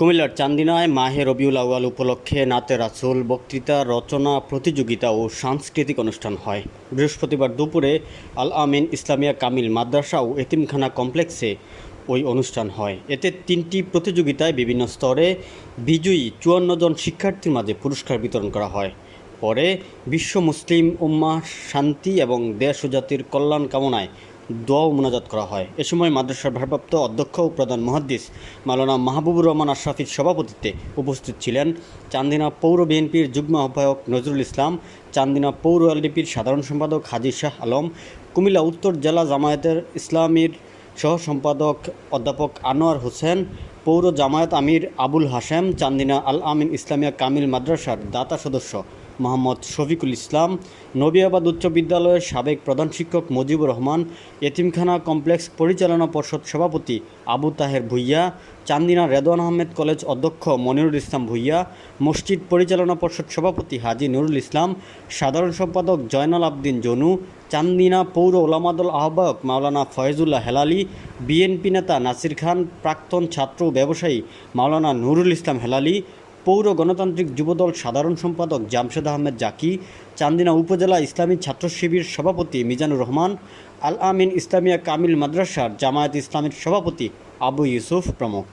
কুমিল্লার চান্দিনায় মাহে রবিউল আউয়াল উপলক্ষে নাতে রাসুল বক্তৃতা, রচনা, প্রতিযোগিতা ও সাংস্কৃতিক অনুষ্ঠান হয়। বৃহস্পতিবার দুপুরে আল আমিন ইসলামিয়া কামিল মাদ্রাসা ও এতিমখানা কমপ্লেক্সে ওই অনুষ্ঠান হয়। এতে তিনটি প্রতিযোগিতায় বিভিন্ন স্তরে বিজয়ী চুয়ান্ন জন শিক্ষার্থীর মাঝে পুরস্কার বিতরণ করা হয়। পরে বিশ্ব মুসলিম উম্মা শান্তি এবং দেশ ও জাতির কল্যাণ কামনায় দোয়া মোনাজাত করা হয়। এ সময় মাদ্রাসার ভারপ্রাপ্ত অধ্যক্ষ ও প্রধান মহাদ্দিস মাওলানা মাহবুবুর রহমান আশরাফির সভাপতিত্বে উপস্থিত ছিলেন চান্দিনা পৌর বিএনপির যুগ্ম আহ্বায়ক নজরুল ইসলাম, চান্দিনা পৌর এলডিপির সাধারণ সম্পাদক হাজি শাহ আলম, কুমিল্লা উত্তর জেলা জামায়াতের ইসলামীর সহ সম্পাদক অধ্যাপক আনোয়ার হোসেন, পৌর জামায়াত আমির আবুল হাসেম চান্দিনা আল আমিন ইসলামিয়া কামিল মাদ্রাসার দাতা সদস্য মোহাম্মদ শফিকুল ইসলাম নবিয়াবাদ উচ্চ বিদ্যালয়ের সাবেক প্রধান শিক্ষক মুজিবুর রহমান, এতিমখানা কমপ্লেক্স পরিচালনা পর্ষদ সভাপতি আবু তাহের ভুইয়া, চান্দিনা রেদওয়ান আহমেদ কলেজ অধ্যক্ষ মনিরুল ইসলাম ভুইয়া, মসজিদ পরিচালনা পর্ষদ সভাপতি হাজি নুরুল ইসলাম, সাধারণ সম্পাদক জয়নাল আবদিন জনু, চান্দিনা পৌর ওলামাদল আহ্বায়ক মাওলানা ফয়েজুল্লাহ হেলালি, বিএনপি নেতা নাসির খান, প্রাক্তন ছাত্র ব্যবসায়ী মাওলানা নুরুল ইসলাম হেলালি পৌর গণতান্ত্রিক যুবদল সাধারণ সম্পাদক জামশেদ আহমেদ জাকি, চান্দিনা উপজেলা ইসলামী ছাত্র শিবির সভাপতি মিজানুর রহমান, আল আমিন ইসলামিয়া কামিল মাদ্রাসার জামায়াত ইসলামের সভাপতি আবু ইউসুফ প্রমুখ।